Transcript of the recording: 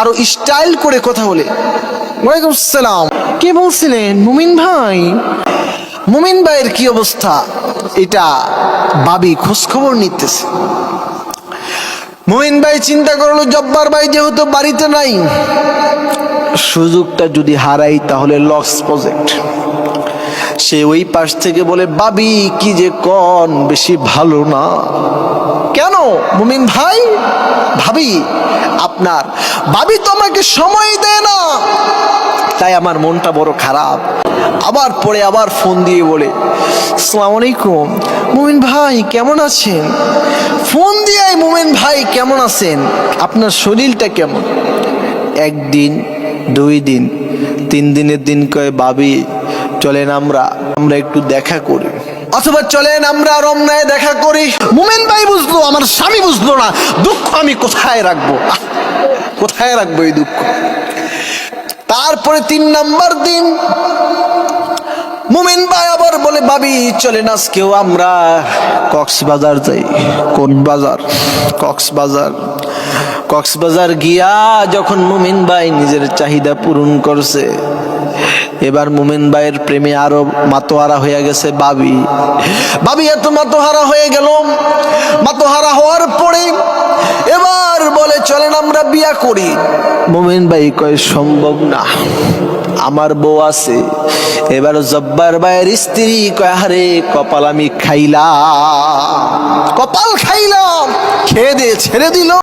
আরও স্টাইল করে কথা বলে। ওয়ালাইকুম সালাম কে বলছিলেন? মুমিন ভাই? মুমিন ভাইয়ের কি অবস্থা? এটা বাবি খোঁজ খবর নিতেছে। মুমিন ভাই চিন্তা করল, জব্বার ভাই যেহেতু বাড়িতে নাই, সুযোগটা যদি হারাই তাহলে লস প্রজেক্ট। সে ওই পাশ থেকে বলে, বাবি, কি যে কন, বেশি ভালো না। কেন? মুমিন ভাই? ভাবি, আপনার ভাবি তো আমাকে সময় দেয় না। তাই আমার মনটা বড় খারাপ। আবার পরে আবার ফোন দিয়ে বলে আসসালামু আলাইকুম, মুমিন ভাই কেমন আছেন? ফোন দিয়ে মুমিন ভাই কেমন আছেন? আপনার শরীরটা কেমন? একদিন, দুই দিন, তিন দিনের দিন কয়ে, ভাবি, চলেন আমরা আমরা একটু দেখা করি। অথবা চলেন আমরা রমনায় দেখা করি। মুমেন ভাই বুঝলো, আমার স্বামী বুঝলো না, দুঃখ আমি কোথায় রাখব? কোথায় রাখব এই দুঃখ? তারপরে তিন নাম্বার দিন, মুমিন ভাই আবার বলে, ভাবি, চলেন আজকেও আমরা কক্সবাজার যাই। কোন বাজার? কক্সবাজার। কক্সবাজার গিয়া যখন মুমিন ভাই নিজের চাহিদা পূরণ করছে এবার মুমিন ভাইয়ের প্রেমে আরও মাতোহারা হয়ে গেছে বাবি। বাবি, এত মাতোহারা হয়ে গেল মাতোহারা হওয়ার পরে এবার বলে, চলেন আমরা বিয়া করি। মুমিন ভাই কয়, সম্ভব না। আমার বউ আছে। এবার জব্বার ভাইয়ের স্ত্রী কয়, আরে, কপাল আমি খাইলাম। কপাল খাইলাম, খেয়ে দিয়ে ছেড়ে দিল।